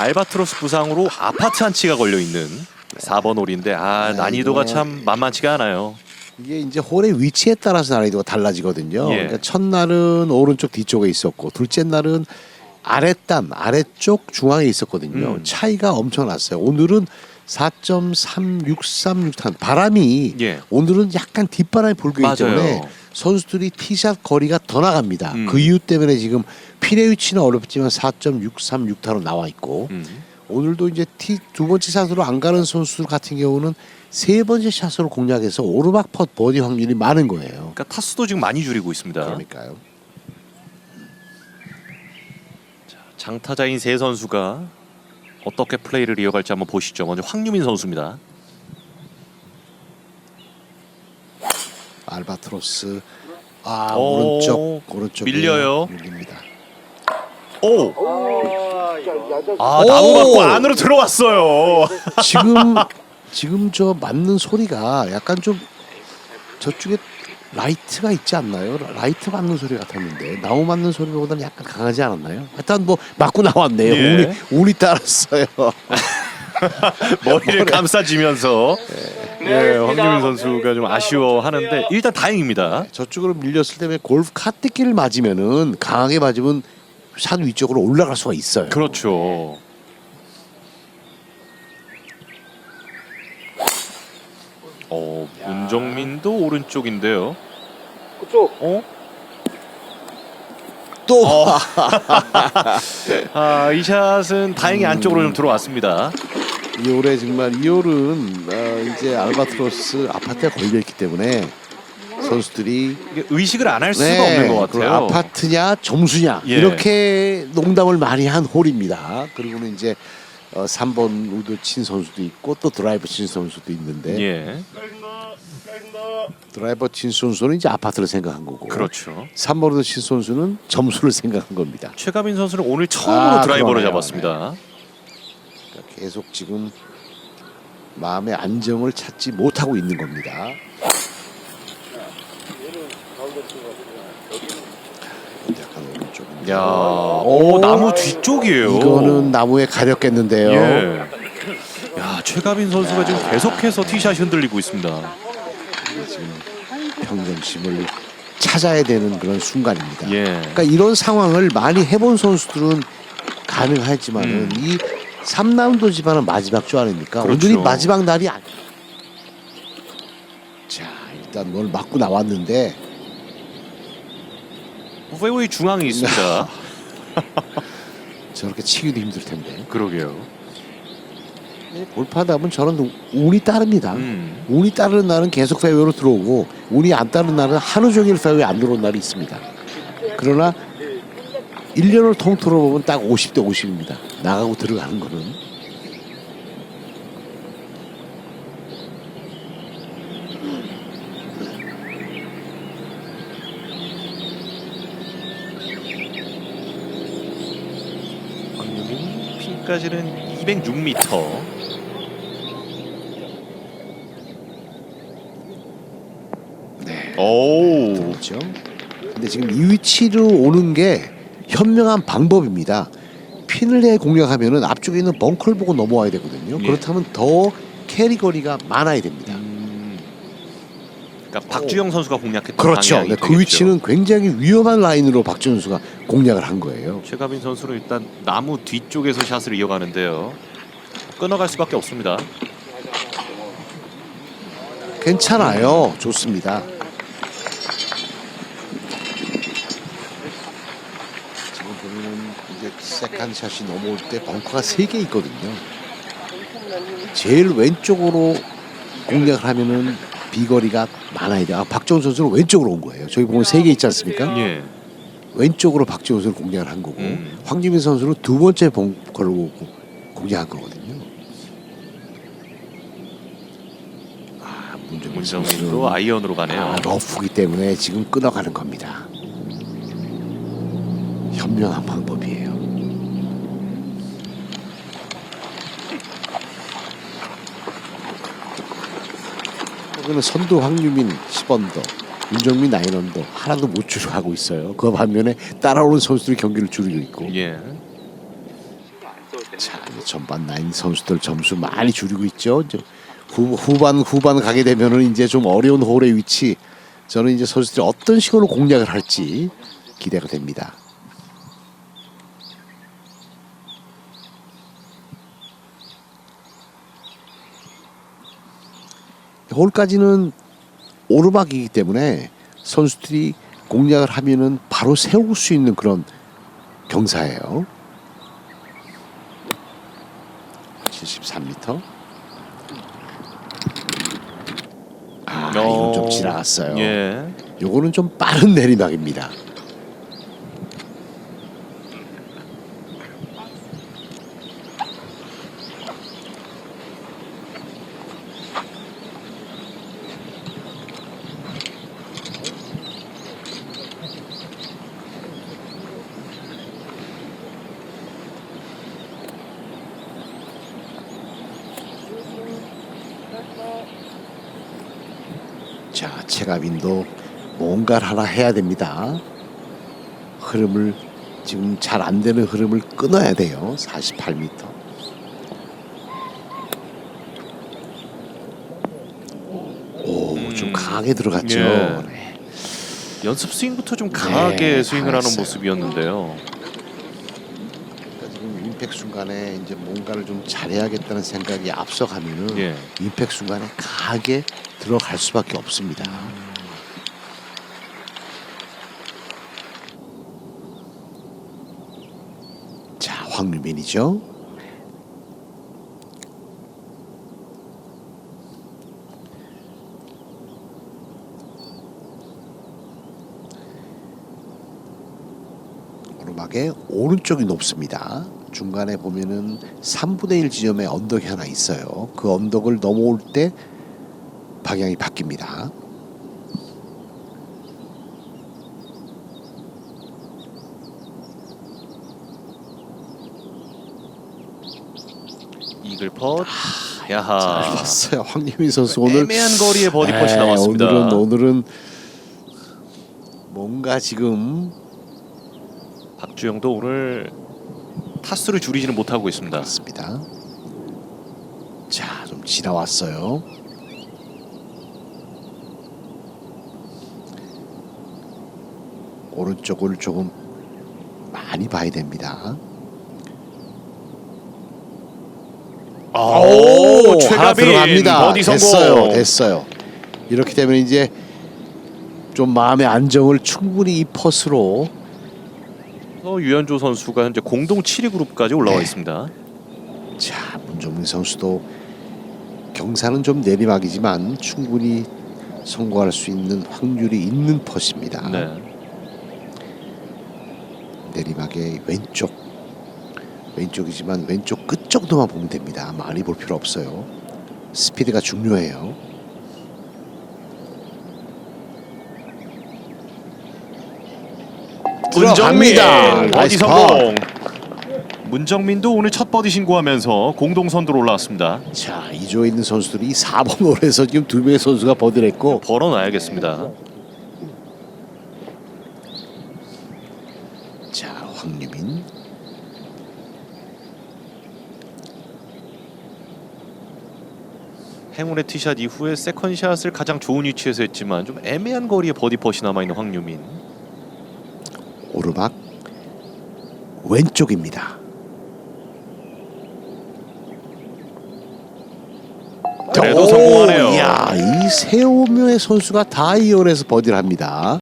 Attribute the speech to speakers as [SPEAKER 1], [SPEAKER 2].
[SPEAKER 1] 알바트로스 부상으로 아파트 한 치가 걸려 있는 4번 홀인데 아
[SPEAKER 2] 네,
[SPEAKER 1] 난이도가 참 만만치가 않아요.
[SPEAKER 2] 이게 이제 홀의 위치에 따라서 난이도가 달라지거든요.
[SPEAKER 1] 예.
[SPEAKER 2] 그러니까 첫날은 오른쪽 뒤쪽에 있었고 둘째 날은 아랫단 아래쪽 중앙에 있었거든요.
[SPEAKER 1] 음.
[SPEAKER 2] 차이가 엄청 났어요. 오늘은 4.3636탄 바람이
[SPEAKER 1] 예.
[SPEAKER 2] 오늘은 약간 뒷바람이 불기
[SPEAKER 1] 맞아요.
[SPEAKER 2] 때문에 선수들이 티샷 거리가 더 나갑니다.
[SPEAKER 1] 음.
[SPEAKER 2] 그 이유 때문에 지금 핀의 위치는 어렵지만 4.636타로 나와 있고
[SPEAKER 1] 음.
[SPEAKER 2] 오늘도 이제 티 두 번째 샷으로 안 가는 선수 같은 경우는 세 번째 샷으로 공략해서 오르막 펫 버디 확률이 많은 거예요.
[SPEAKER 1] 그러니까 타수도 지금 많이 줄이고 있습니다.
[SPEAKER 2] 그러니까요.
[SPEAKER 1] 장타자인 세 선수가 어떻게 플레이를 이어갈지 한번 보시죠. 먼저 황유민 선수입니다.
[SPEAKER 2] 알바트로스 아
[SPEAKER 1] 오,
[SPEAKER 2] 오른쪽 오른쪽
[SPEAKER 1] 밀려요.
[SPEAKER 2] 밀립니다.
[SPEAKER 1] 오! 아
[SPEAKER 2] 오!
[SPEAKER 1] 나무 맞고 안으로 들어왔어요.
[SPEAKER 2] 지금 지금 저 맞는 소리가 약간 좀 저쪽에 라이트가 있지 않나요? 라이트 맞는 소리 같았는데 나무 맞는 소리보다는 약간 강하지 않았나요? 일단 뭐 맞고 나왔네요.
[SPEAKER 1] 예.
[SPEAKER 2] 운이 운이 따랐어요.
[SPEAKER 1] 머리를 감싸주면서 예, 황유민 선수가 좀 아쉬워하는데 일단 다행입니다.
[SPEAKER 2] 저쪽으로 밀렸을 때 왜 골프 카트기를 맞으면은 강하게 맞으면 산 위쪽으로 올라갈 수가 있어요.
[SPEAKER 1] 그렇죠. 어, 문정민도 오른쪽인데요.
[SPEAKER 3] 그쪽
[SPEAKER 1] 어?
[SPEAKER 2] 또
[SPEAKER 1] 아, 이 샷은 다행히 안쪽으로 좀 들어왔습니다.
[SPEAKER 2] 이 올해 정말 이 홀은 어, 이제 알바트로스 아파트에 걸려 있기 때문에 선수들이
[SPEAKER 1] 이게 의식을 안 할 수가
[SPEAKER 2] 네,
[SPEAKER 1] 없는 것 같아요.
[SPEAKER 2] 아파트냐 점수냐
[SPEAKER 1] 예.
[SPEAKER 2] 이렇게 농담을 많이 한 홀입니다. 그리고는 이제 어, 3번 우드 친 선수도 있고 또 드라이버 친 선수도 있는데
[SPEAKER 1] 예,
[SPEAKER 2] 드라이버 친 선수는 이제 아파트를 생각한 거고
[SPEAKER 1] 그렇죠.
[SPEAKER 2] 3번 우드 친 선수는 점수를 생각한 겁니다.
[SPEAKER 1] 최가빈 선수는 오늘 처음으로
[SPEAKER 2] 아,
[SPEAKER 1] 드라이버를
[SPEAKER 2] 그러네요.
[SPEAKER 1] 잡았습니다.
[SPEAKER 2] 그러니까 계속 지금 마음의 안정을 찾지 못하고 있는 겁니다. 약간 오른쪽인데.
[SPEAKER 1] 야, 오, 나무 뒤쪽이에요.
[SPEAKER 2] 이거는 나무에 가렸겠는데요.
[SPEAKER 1] 예. 야, 최가빈 선수가 지금 계속해서 티샷이 흔들리고 있습니다.
[SPEAKER 2] 지금 평정심을 찾아야 되는 그런 순간입니다.
[SPEAKER 1] 예.
[SPEAKER 2] 그러니까 이런 상황을 많이 해본 선수들은 가능하지만은
[SPEAKER 1] 음.
[SPEAKER 2] 이 3라운드 지반은 마지막 주 아닙니까?
[SPEAKER 1] 그렇죠.
[SPEAKER 2] 오늘이 마지막 날이 아니. 자 일단 뭘 맞고 나왔는데
[SPEAKER 1] 페이웨이 중앙에 있습니다.
[SPEAKER 2] 저렇게 치기도 힘들 텐데
[SPEAKER 1] 그러게요.
[SPEAKER 2] 골프하다 보면 저런 운이 따릅니다.
[SPEAKER 1] 음.
[SPEAKER 2] 운이 따르는 날은 계속 페어웨이로 들어오고 운이 안 따르는 날은 하루 종일 페어웨이 안 들어온 날이 있습니다. 그러나 1년을 통틀어 보면 딱 50대 50입니다. 나가고 들어가는 거는.
[SPEAKER 1] 핀까지는 206m.
[SPEAKER 2] 네.
[SPEAKER 1] 오.
[SPEAKER 2] 그렇죠. 근데 지금 이 위치로 오는 게 현명한 방법입니다. 핀을 내 공략하면은 앞쪽에 있는 벙커를 보고 넘어와야 되거든요.
[SPEAKER 1] 예.
[SPEAKER 2] 그렇다면 더 캐리 거리가 많아야 됩니다.
[SPEAKER 1] 음. 그러니까 박주영 선수가 공략했던
[SPEAKER 2] 그렇죠.
[SPEAKER 1] 방향이
[SPEAKER 2] 네, 그
[SPEAKER 1] 되겠죠.
[SPEAKER 2] 위치는 굉장히 위험한 라인으로 박지훈 선수가 공략을 한 거예요.
[SPEAKER 1] 최가빈 선수는 일단 나무 뒤쪽에서 샷을 이어가는데요. 끊어갈 수밖에 없습니다.
[SPEAKER 2] 괜찮아요. 좋습니다. 지금 보면은 이제 세컨 샷이 넘어올 때 벙커가 세개 있거든요. 제일 왼쪽으로 공략을 하면은 비거리가 많아야 돼요. 아, 박정훈 선수는 왼쪽으로 온 거예요. 저기 보면 세개 있지 않습니까?
[SPEAKER 1] 예.
[SPEAKER 2] 왼쪽으로 박정훈 선수를 공략을 한 거고
[SPEAKER 1] 음.
[SPEAKER 2] 황지민 선수는 두 번째 벙커를 고- 공략한 거거든요. 아, 문정민
[SPEAKER 1] 문정민도
[SPEAKER 2] 선수는
[SPEAKER 1] 아이언으로 가네요.
[SPEAKER 2] 아, 러프기 때문에 지금 끊어가는 겁니다. 현명한 방법이에요. 여기는 선두 황유민 10언더, 윤정민 9언더 하나도 못 줄여가고 있어요. 그 반면에 따라오는 선수들이 경기를 줄이고 있고
[SPEAKER 1] 예.
[SPEAKER 2] 자, 전반 나인 선수들 점수 많이 줄이고 있죠. 이제 후, 후반 후반 가게 되면은 이제 좀 어려운 홀의 위치. 저는 이제 선수들이 어떤 식으로 공략을 할지 기대가 됩니다. 홀까지는 오르막이기 때문에 선수들이 공략을 하면은 바로 세울 수 있는 그런 경사예요. 73m. 아, 이건 좀 지나갔어요.
[SPEAKER 1] 예.
[SPEAKER 2] 요거는 좀 빠른 내리막입니다. 자, 체가빈도 뭔가를 하나 해야 됩니다. 흐름을 지금 잘 안 되는 흐름을 끊어야 돼요. 48m. 오, 좀
[SPEAKER 1] 음,
[SPEAKER 2] 강하게 들어갔죠.
[SPEAKER 1] 예.
[SPEAKER 2] 네.
[SPEAKER 1] 연습 스윙부터 좀 강하게
[SPEAKER 2] 네,
[SPEAKER 1] 스윙을 하는. 모습이었는데요.
[SPEAKER 2] 임팩 순간에 이제 뭔가를 좀 잘해야겠다는 생각이 앞서가면은
[SPEAKER 1] 예.
[SPEAKER 2] 임팩 순간에 강하게 들어갈 수밖에 없습니다. 자. 오르막의 오른쪽이 높습니다. 중간에 보면은 3분의 1 지점에 언덕이 하나 있어요. 그 언덕을 넘어올 때 방향이 바뀝니다.
[SPEAKER 1] 이글 펫.
[SPEAKER 2] 잘
[SPEAKER 1] 야하.
[SPEAKER 2] 봤어요. 황유민 선수 오늘
[SPEAKER 1] 애매한 거리에 버디 펫이
[SPEAKER 2] 네,
[SPEAKER 1] 나왔습니다.
[SPEAKER 2] 오늘은 오늘은 뭔가 지금
[SPEAKER 1] 박주영도 오늘 타수를 줄이지는 못하고 있습니다.
[SPEAKER 2] 맞습니다. 자, 좀 지나왔어요. 오른쪽을 조금 많이 봐야 됩니다.
[SPEAKER 1] 오,
[SPEAKER 2] 하나
[SPEAKER 1] 최가빈
[SPEAKER 2] 들어갑니다.
[SPEAKER 1] 버디 성공.
[SPEAKER 2] 됐어요, 됐어요. 이렇게 되면 이제 좀 마음의 안정을 충분히 이 퍼스로
[SPEAKER 1] 어, 유현조 선수가 현재 공동 7위 그룹까지 올라와
[SPEAKER 2] 네.
[SPEAKER 1] 있습니다.
[SPEAKER 2] 자 문정민 선수도 경사는 좀 내리막이지만 충분히 성공할 수 있는 확률이 있는 퍼스입니다.
[SPEAKER 1] 네.
[SPEAKER 2] 내리막의 왼쪽 왼쪽이지만 왼쪽 끝 정도만 보면 됩니다. 많이 볼 필요 없어요. 스피드가 중요해요.
[SPEAKER 1] 문정민
[SPEAKER 2] 들어갑니다.
[SPEAKER 1] 버디
[SPEAKER 2] 나이스
[SPEAKER 1] 성공. 문정민도 오늘 첫 버디 신고하면서 공동 선두로 올라왔습니다.
[SPEAKER 2] 자 이조에 있는 선수들이 4번 홀에서 지금 두 명의 선수가 버디를 했고
[SPEAKER 1] 벌어놔야겠습니다.
[SPEAKER 2] 자 황유민
[SPEAKER 1] 행운의 티샷 이후에 세컨샷을 가장 좋은 위치에서 했지만 좀 애매한 거리에 버디 펫이 남아 있는 황유민.
[SPEAKER 2] 오르막 왼쪽입니다.
[SPEAKER 1] 그래도
[SPEAKER 2] 오,
[SPEAKER 1] 성공하네요.
[SPEAKER 2] 이야, 이 세오묘의 선수가 다 이홀에서 버디를 합니다.